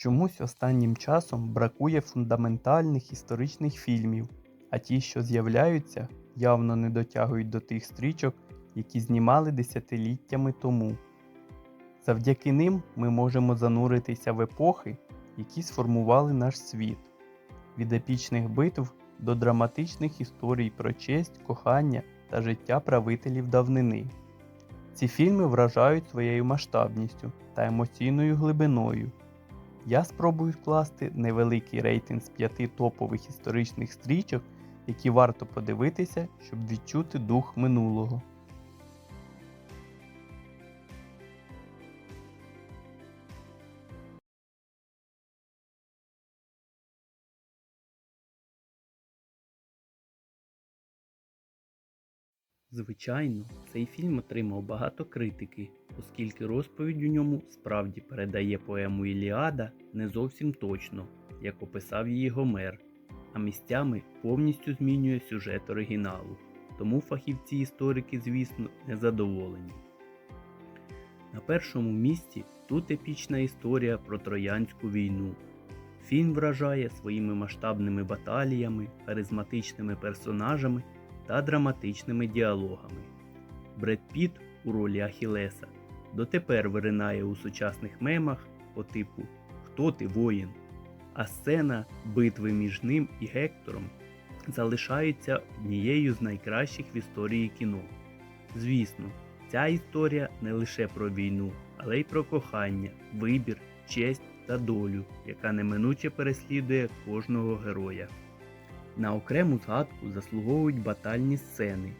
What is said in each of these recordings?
Чомусь останнім часом бракує фундаментальних історичних фільмів, а ті, що з'являються, явно не дотягують до тих стрічок, які знімали десятиліттями тому. Завдяки ним ми можемо зануритися в епохи, які сформували наш світ, від епічних битв до драматичних історій про честь, кохання та життя правителів давнини. Ці фільми вражають своєю масштабністю та емоційною глибиною. Я спробую вкласти невеликий рейтинг з п'яти топових історичних стрічок, які варто подивитися, щоб відчути дух минулого. Звичайно, цей фільм отримав багато критики, оскільки розповідь у ньому справді передає поему Іліада не зовсім точно, як описав її Гомер, а місцями повністю змінює сюжет оригіналу. Тому фахівці-історики, звісно, незадоволені. На першому місці тут епічна історія про Троянську війну. Фільм вражає своїми масштабними баталіями, харизматичними персонажами та драматичними діалогами. Бред Піт у ролі Ахілеса дотепер виринає у сучасних мемах по типу Хто ти воїн? А сцена битви між ним і Гектором залишається однією з найкращих в історії кіно. Звісно, ця історія не лише про війну, але й про кохання, вибір, честь та долю, яка неминуче переслідує кожного героя. На окрему згадку заслуговують батальні сцени.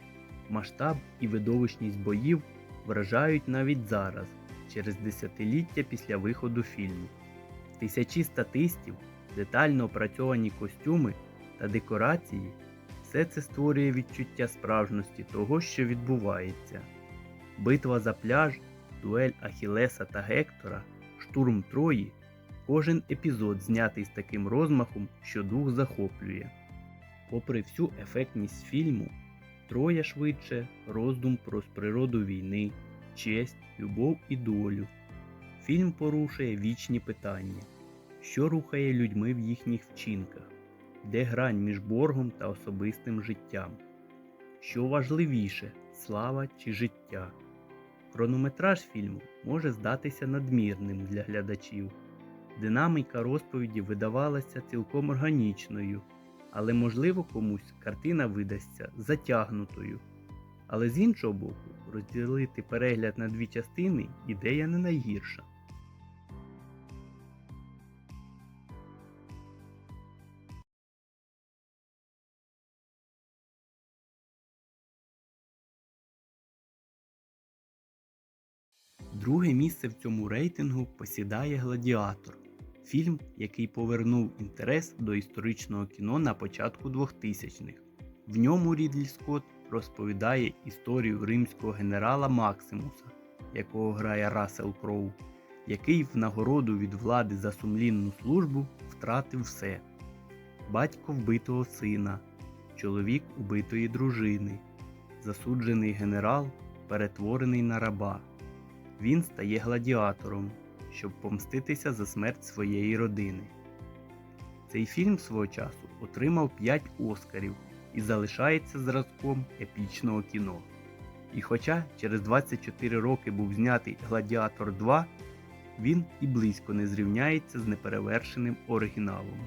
Масштаб і видовищність боїв вражають навіть зараз, через десятиліття після виходу фільму. Тисячі статистів, детально опрацьовані костюми та декорації все це створює відчуття справжності того, що відбувається. Битва за пляж, дуель Ахілеса та Гектора, штурм Трої кожен епізод знятий з таким розмахом, що дух захоплює. Попри всю ефектність фільму, Троя швидше роздум про природу війни, честь, любов і долю. Фільм порушує вічні питання, що рухає людьми в їхніх вчинках, де грань між боргом та особистим життям, що важливіше слава чи життя. Хронометраж фільму може здатися надмірним для глядачів. Динаміка розповіді видавалася цілком органічною але можливо комусь картина видасться затягнутою. Але з іншого боку, розділити перегляд на дві частини ідея не найгірша. Друге місце в цьому рейтингу посідає Гладіатор. Фільм, який повернув інтерес до історичного кіно на початку 2000-х. В ньому Рідлі Скотт розповідає історію римського генерала Максимуса, якого грає Рассел Кроу, який в нагороду від влади за сумлінну службу втратив все: батько вбитого сина, чоловік убитої дружини, засуджений генерал, перетворений на раба. Він стає гладіатором щоб помститися за смерть своєї родини. Цей фільм свого часу отримав 5 Оскарів і залишається зразком епічного кіно. І хоча через 24 роки був знятий Гладіатор 2, він і близько не зрівняється з неперевершеним оригіналом.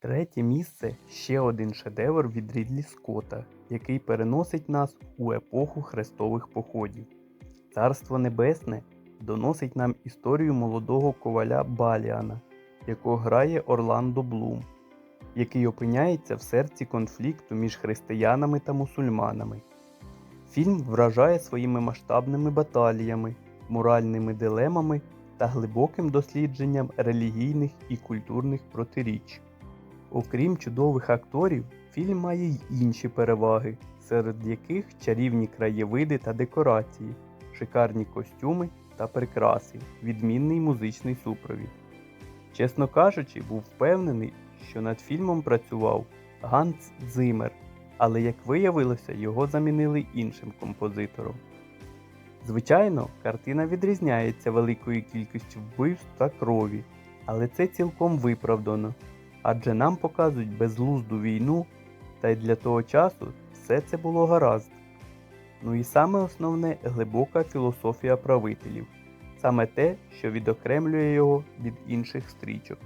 Третє місце ще один шедевр від Рідлі Скотта, який переносить нас у епоху хрестових походів. Царство Небесне доносить нам історію молодого коваля Баліана, якого грає Орландо Блум, який опиняється в серці конфлікту між християнами та мусульманами. Фільм вражає своїми масштабними баталіями, моральними дилемами та глибоким дослідженням релігійних і культурних протиріч. Окрім чудових акторів, фільм має й інші переваги, серед яких чарівні краєвиди та декорації, шикарні костюми та прикраси, відмінний музичний супровід. Чесно кажучи, був впевнений, що над фільмом працював Ганс Цзимер, але як виявилося, його замінили іншим композитором. Звичайно, картина відрізняється великою кількістю вбивств та крові, але це цілком виправдано, адже нам показують безглузду війну, та й для того часу все це було гаразд. Ну і саме основне глибока філософія правителів, саме те, що відокремлює його від інших стрічок.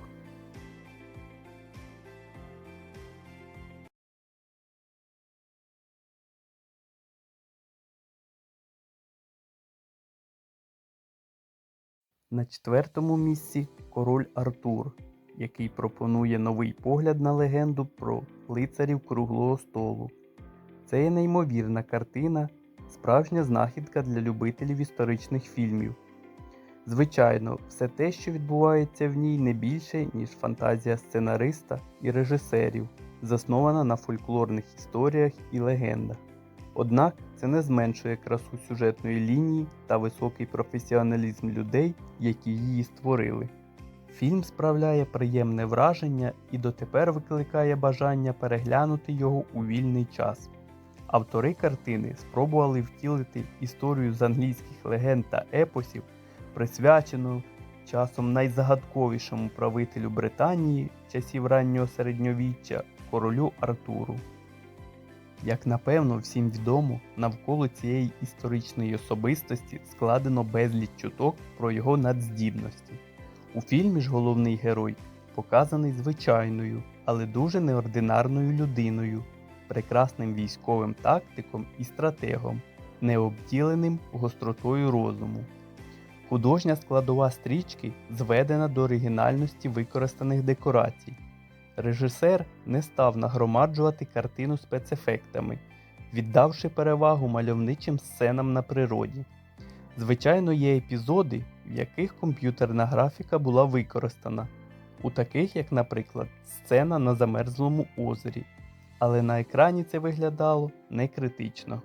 На четвертому місці король Артур, який пропонує новий погляд на легенду про лицарів круглого столу. Це є неймовірна картина, справжня знахідка для любителів історичних фільмів. Звичайно, все те, що відбувається в ній, не більше, ніж фантазія сценариста і режисерів, заснована на фольклорних історіях і легендах. Однак це не зменшує красу сюжетної лінії та високий професіоналізм людей, які її створили. Фільм справляє приємне враження і дотепер викликає бажання переглянути його у вільний час. Автори картини спробували втілити історію з англійських легенд та епосів, присвячену часом найзагадковішому правителю Британії часів раннього середньовіччя королю Артуру. Як напевно всім відомо, навколо цієї історичної особистості складено безліч чуток про його надздібності. У фільмі ж головний герой показаний звичайною, але дуже неординарною людиною, прекрасним військовим тактиком і стратегом, необділеним гостротою розуму. Художня складова стрічки зведена до оригінальності використаних декорацій. Режисер не став нагромаджувати картину спецефектами, віддавши перевагу мальовничим сценам на природі. Звичайно, є епізоди, в яких комп'ютерна графіка була використана, у таких, як, наприклад, сцена на замерзлому озері, але на екрані це виглядало не критично.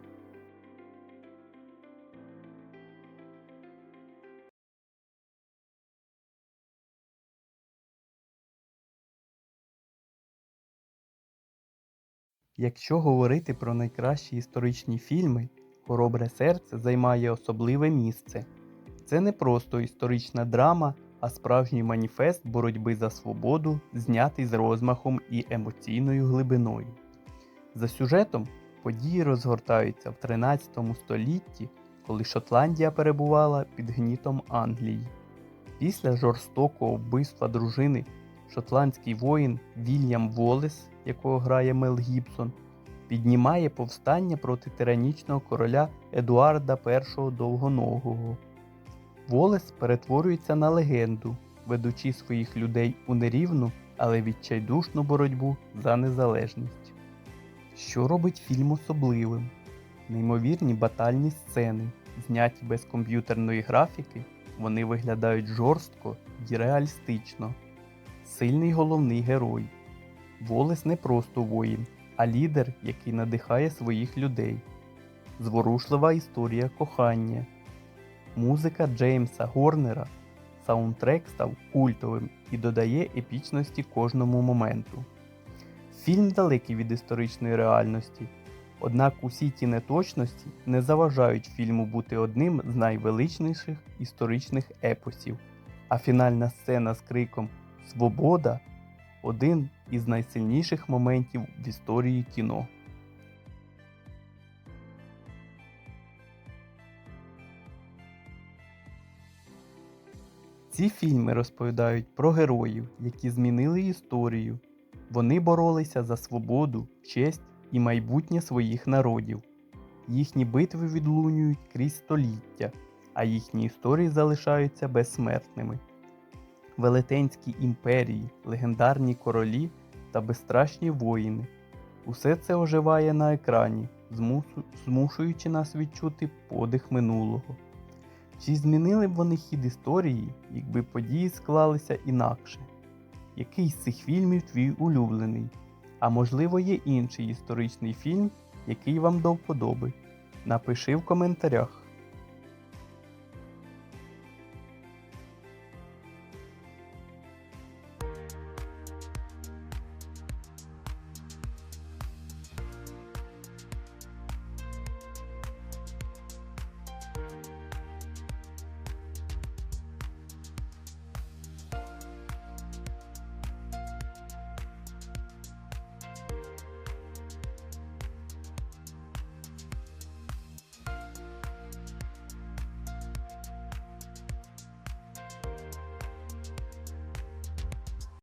Якщо говорити про найкращі історичні фільми, Хоробре серце займає особливе місце. Це не просто історична драма, а справжній маніфест боротьби за свободу, знятий з розмахом і емоційною глибиною. За сюжетом події розгортаються в 13 столітті, коли Шотландія перебувала під гнітом Англії. Після жорстокого вбивства дружини шотландський воїн Вільям Волес, якого грає Мел Гібсон, піднімає повстання проти тиранічного короля Едуарда І Довгоногого. Волес перетворюється на легенду, ведучи своїх людей у нерівну, але відчайдушну боротьбу за незалежність. Що робить фільм особливим? Неймовірні батальні сцени, зняті без комп'ютерної графіки, вони виглядають жорстко і реалістично. Сильний головний герой. Волес не просто воїн, а лідер, який надихає своїх людей. Зворушлива історія кохання. Музика Джеймса Горнера. Саундтрек став культовим і додає епічності кожному моменту. Фільм далекий від історичної реальності, однак усі ті неточності не заважають фільму бути одним з найвеличніших історичних епосів, а фінальна сцена з криком Свобода один із найсильніших моментів в історії кіно. Ці фільми розповідають про героїв, які змінили історію. Вони боролися за свободу, честь і майбутнє своїх народів. Їхні битви відлунюють крізь століття, а їхні історії залишаються безсмертними. Велетенські імперії, легендарні королі та безстрашні воїни. Усе це оживає на екрані, змушуючи нас відчути подих минулого. Чи змінили б вони хід історії, якби події склалися інакше? Який з цих фільмів твій улюблений? А можливо є інший історичний фільм, який вам до вподоби? Напиши в коментарях.